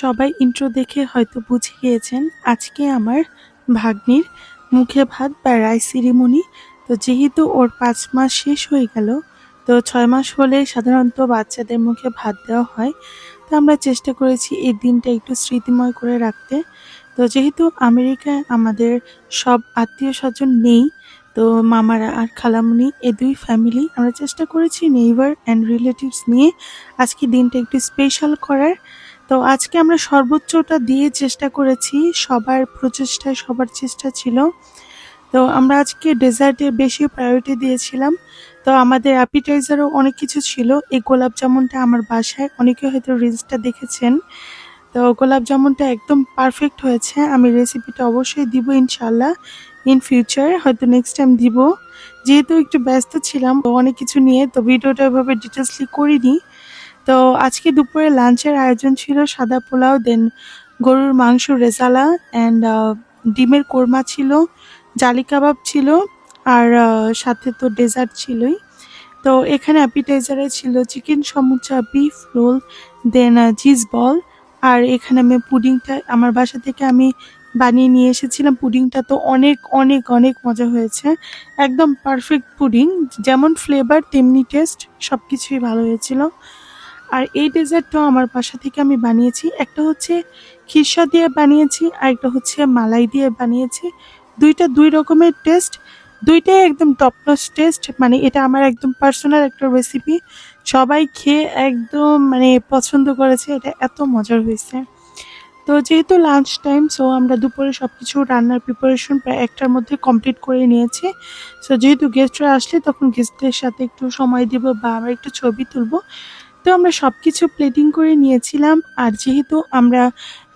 সবাই ইন্ট্রো দেখে হয়তো বুঝে গিয়েছেন, আজকে আমার ভাগ্নির মুখে ভাত বা রাইস সেরিমনি তো যেহেতু ওর পাঁচ মাস শেষ হয়ে গেল, তো ছয় মাস হলে সাধারণত বাচ্চাদের মুখে ভাত দেওয়া হয়। তো আমরা চেষ্টা করেছি এই দিনটা একটু স্মৃতিময় করে রাখতে। তো যেহেতু আমেরিকায় আমাদের সব আত্মীয় স্বজন নেই, তো মামারা আর খালামুনি এ দুই ফ্যামিলি আমরা চেষ্টা করেছি নেইবার অ্যান্ড রিলেটিভস নিয়ে আজকে দিনটা একটু স্পেশাল করার। তো আজকে আমরা সর্বোচ্চটা দিয়ে চেষ্টা করেছি, সবার প্রচেষ্টায় সবার চেষ্টা ছিল। তো আমরা আজকে ডেজার্টে বেশি প্রায়োরিটি দিয়েছিলাম। তো আমাদের অ্যাপিটাইজারও অনেক কিছু ছিল। এই গোলাপ জামুনটা আমার বাসায়, অনেকে হয়তো রিলসটা দেখেছেন। তো গোলাপ জামুনটা একদম পারফেক্ট হয়েছে। আমি রেসিপিটা অবশ্যই দিব ইনশাল্লাহ ইন ফিউচার হয়তো নেক্সট টাইম দিব। যেহেতু একটু ব্যস্ত ছিলাম অনেক কিছু নিয়ে, তো ভিডিওটা এভাবে ডিটেলসলি করিনি। তো আজকে দুপুরে লাঞ্চের আয়োজন ছিল সাদা পোলাও দেন গরুর মাংস রেজালা অ্যান্ড ডিমের কোরমা ছিল, জালি কাবাব ছিল, আর সাথে তো ডেজার্ট ছিলই। তো এখানে অ্যাপিটাইজারে ছিল chicken samosa beef roll then cheese ball আর এখানে আমি পুডিংটা, আমার বাসা থেকে আমি বানিয়ে নিয়ে এসেছিলাম। পুডিংটা তো অনেক অনেক অনেক মজা হয়েছে। একদম পারফেক্ট পুডিং, যেমন ফ্লেভার তেমনি টেস্ট সব কিছুই ভালো হয়েছিল। আর এই ডেজার্টটাও আমার বাসা থেকে আমি বানিয়েছি। একটা হচ্ছে খিরসা দিয়ে বানিয়েছি, আর একটা হচ্ছে মালাই দিয়ে বানিয়েছি। দুইটা দুই রকমের টেস্ট দুইটাই একদম টপ টেস্ট মানে এটা আমার একদম পার্সোনাল একটা রেসিপি সবাই খেয়ে একদম মানে পছন্দ করেছে, এটা এত মজার হয়েছে। তো যেহেতু লাঞ্চ টাইম সো আমরা দুপুরে সব কিছু রান্নার প্রিপারেশন প্রায় একটার মধ্যে কমপ্লিট করে নিয়েছি। সো যেহেতু গেস্টরা আসলে, তখন গেস্টদের সাথে একটু সময় দিব বা আমরা একটু ছবি তুলবো। তো আমরা সব কিছু প্লেটিং করে নিয়েছিলাম। আর যেহেতু আমরা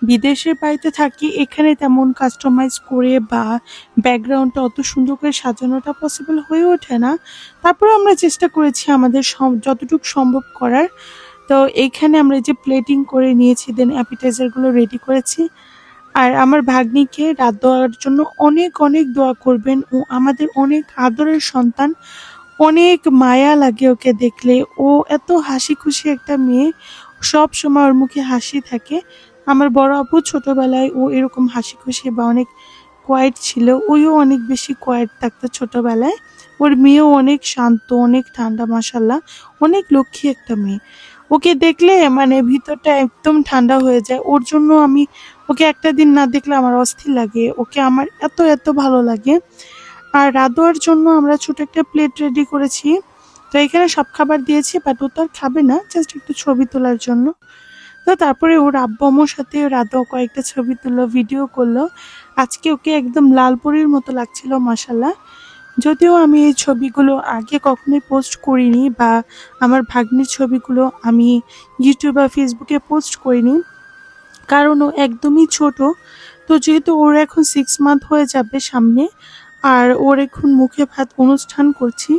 বিদেশের বাড়িতে থাকি, এখানে তেমন কাস্টমাইজ করে বা ব্যাকগ্রাউন্ডটা অত সুন্দর করে সাজানোটা পসিবল হয়ে ওঠে না। তারপরে আমরা চেষ্টা করেছি আমাদের যতটুকু সম্ভব করার। তো এইখানে আমরা যে প্লেটিং করে নিয়েছি দেন অ্যাপিটাইজারগুলো রেডি করেছি। আর আমার ভাগ্নিকে রাত দেওয়ার জন্য অনেক অনেক দোয়া করবেন। ও আমাদের অনেক আদরের সন্তান। অনেক মায়া লাগে ওকে দেখলে। ও এত হাসি খুশি একটা মেয়ে। সব সময় ওর মুখে হাসি থাকে। আমার বড় আপু ছোটবেলায় ও এরকম হাসি খুশি বা অনেক কোয়াইট ছিল। ওইও অনেক বেশি কোয়াইট থাকতো ছোটবেলায়। ওর মেয়েও অনেক শান্ত, অনেক ঠান্ডা মাসাল্লাহ অনেক লক্ষ্মী একটা মেয়ে। ওকে দেখলে মানে ভিতরটা একদম ঠান্ডা হয়ে যায়। ওর জন্য আমি ওকে একটা দিন না দেখলে আমার অস্থির লাগে। ওকে আমার এত এত ভালো লাগে। আর রাধোয়ার জন্য আমরা ছোট একটা প্লেট রেডি করেছি। তো এখানে সব খাবার দিয়েছি বাট ও তো আর খাবে না জাস্ট একটু ছবি তোলার জন্য। তো তারপরে ওর আব্বু সাথে রাধা কয়েকটা ছবি তুললো ভিডিও করল। আজকে ওকে একদম লালপরির মতো লাগছিল মাসাল্লাহ যদিও আমি এই ছবিগুলো আগে কখনোই পোস্ট করিনি বা আমার ভাগ্নির ছবিগুলো আমি ইউটিউব বা ফেসবুকে পোস্ট করিনি, কারণ ও একদমই ছোট। তো যেহেতু ওর এখন সিক্স মান্থ হয়ে যাবে সামনে আর ওর এখন মুখে ভাত অনুষ্ঠান করছি।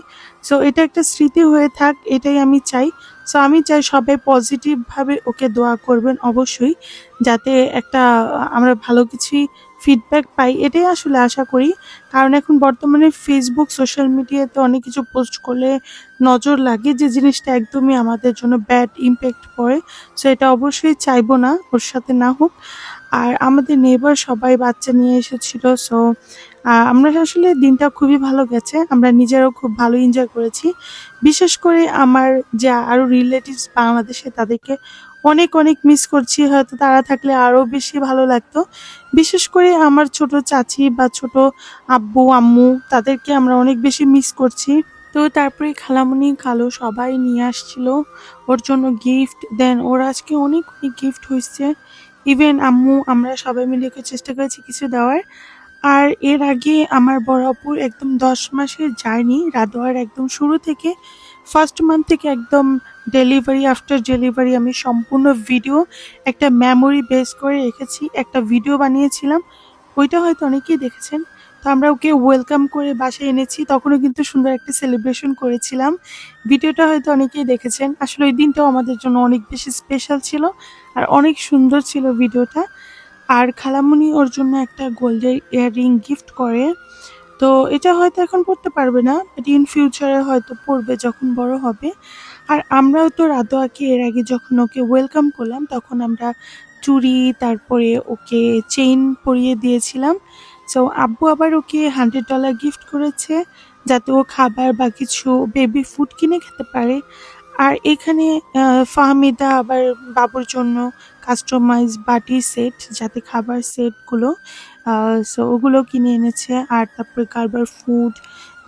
সো এটা একটা স্মৃতি হয়ে থাক, এটাই আমি চাই। সো আমি চাই সবাই পজিটিভভাবে ওকে দোয়া করবেন অবশ্যই, যাতে একটা, আমরা ভালো কিছুই ফিডব্যাক পাই। এটাই আসলে আশা করি। কারণ এখন বর্তমানে ফেসবুক সোশ্যাল মিডিয়াতে অনেক কিছু পোস্ট করলে নজর লাগে যে জিনিসটা একদমই আমাদের জন্য ব্যাড ইম্প্যাক্ট পড়ে। সো এটা অবশ্যই চাইব না, ওর সাথে না হোক। আর আমাদের নেবার সবাই বাচ্চা নিয়ে এসেছিল সো আমরা আসলে দিনটা খুবই ভালো গেছে। আমরা নিজেরাও খুব ভালো এনজয় করেছি। বিশেষ করে আমার যে আরও রিলেটিভস বাংলাদেশে, তাদেরকে অনেক অনেক মিস করছি। হয়তো তারা থাকলে আরও বেশি ভালো লাগতো। বিশেষ করে আমার ছোট চাচি বা ছোট আব্বু, আম্মু, তাদেরকে আমরা অনেক বেশি মিস করছি। তো তারপরে খালামুনি কালো সবাই নিয়ে আসছিল ওর জন্য গিফট দেন ওর আজকে অনেক অনেক গিফট হয়েছে। ইভেন আম্মু, আমরা সবাই মিলে চেষ্টা করেছি কিছু দেওয়ার। আর এর আগে আমার আপুর একদম দশ মাসের জার্নি, রাদোয়ার একদম শুরু থেকে ফার্স্ট মান্থ থেকে একদম ডেলিভারি আফটার ডেলিভারি আমি সম্পূর্ণ ভিডিও একটা মেমোরি বেস করে রেখেছি, একটা ভিডিও বানিয়েছিলাম। ওইটা হয়তো অনেকেই দেখেছেন। তো আমরা ওকে ওয়েলকাম করে বাসায় এনেছি, তখনও কিন্তু সুন্দর একটা সেলিব্রেশন করেছিলাম। ভিডিওটা হয়তো অনেকেই দেখেছেন। আসলে ওই দিনটাও আমাদের জন্য অনেক বেশি স্পেশাল ছিল, আর অনেক সুন্দর ছিল ভিডিওটা আর খালামুনি ওর জন্য একটা গোল্ডের ইয়াররিং গিফট করে। তো এটা হয়তো এখন পড়তে পারবে না বাট ইন ফিউচারে হয়তো পড়বে যখন বড় হবে। আর আমরাও তো রাদোয়াকে এর আগে যখন ওকে ওয়েলকাম করলাম, তখন আমরা চুড়ি, তারপরে ওকে চেইন পরিয়ে দিয়েছিলাম। সো আব্বু আবার ওকে হান্ড্রেড ডলার গিফট করেছে, যাতে ও খাবার বা কিছু বেবি ফুড কিনে খেতে পারে। আর এখানে ফাহমিদা আবার বাবুর জন্য কাস্টমাইজ বাটি সেট যাতে খাবার সেটগুলো সো ওগুলো কিনে এনেছে। আর তারপরে কারবার ফুড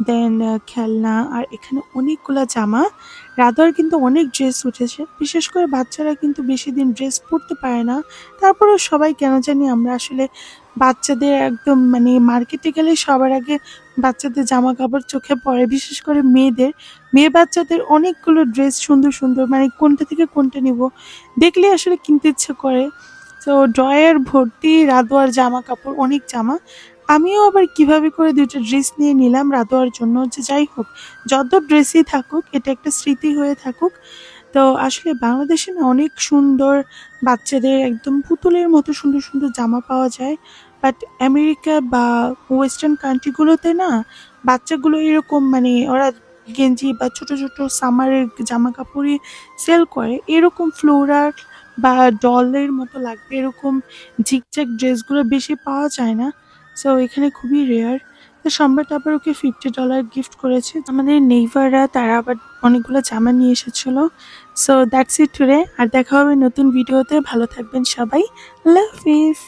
দেন খেলনা আর এখানে অনেকগুলো জামা। রাধার কিন্তু অনেক ড্রেস উঠেছে। বিশেষ করে বাচ্চারা কিন্তু বেশি দিন ড্রেস পরতে পারে না। তারপরেও সবাই কেন জানি আমরা আসলে বাচ্চাদের একদম মানে মার্কেটে গেলে সবার আগে বাচ্চাদের জামা কাপড় চোখে পড়ে। বিশেষ করে মেয়েদের। মেয়ে বাচ্চাদের অনেকগুলো ড্রেস সুন্দর সুন্দর মানে কোনটা থেকে কোনটা নিব? দেখলে আসলে কিনতে ইচ্ছে করে। তো ড্রয়ার ভর্তি রাধোয়ার জামা কাপড় অনেক জামা। আমিও আবার কীভাবে করে দুইটা ড্রেস নিয়ে নিলাম রাধোয়ার জন্য যে যাই হোক, যত ড্রেসই থাকুক, এটা একটা স্মৃতি হয়ে থাকুক। তো আসলে বাংলাদেশে না অনেক সুন্দর বাচ্চাদের একদম পুতুলের মতো সুন্দর সুন্দর জামা পাওয়া যায়। বাট আমেরিকা বা ওয়েস্টার্ন কান্ট্রিগুলোতে না বাচ্চাগুলো এরকম মানে ওরা গেঞ্জি বা ছোট ছোট সামারের জামা কাপড়ই সেল করে। এরকম ফ্লোরার বা ডলের মতো লাগবে, এরকম ঝিকঝাক ড্রেসগুলো বেশি পাওয়া যায় না। সো এখানে খুবই রেয়ার তো সম্রাট আবার ওকে ফিফটি ডলার গিফট করেছে। আমাদের নেইবাররা তারা আবার অনেকগুলো জামা নিয়ে এসেছিল। সো দ্যাটস ইট টুডে আর দেখা হবে নতুন ভিডিওতে ভালো থাকবেন সবাই। আল্লাহ হাফিজ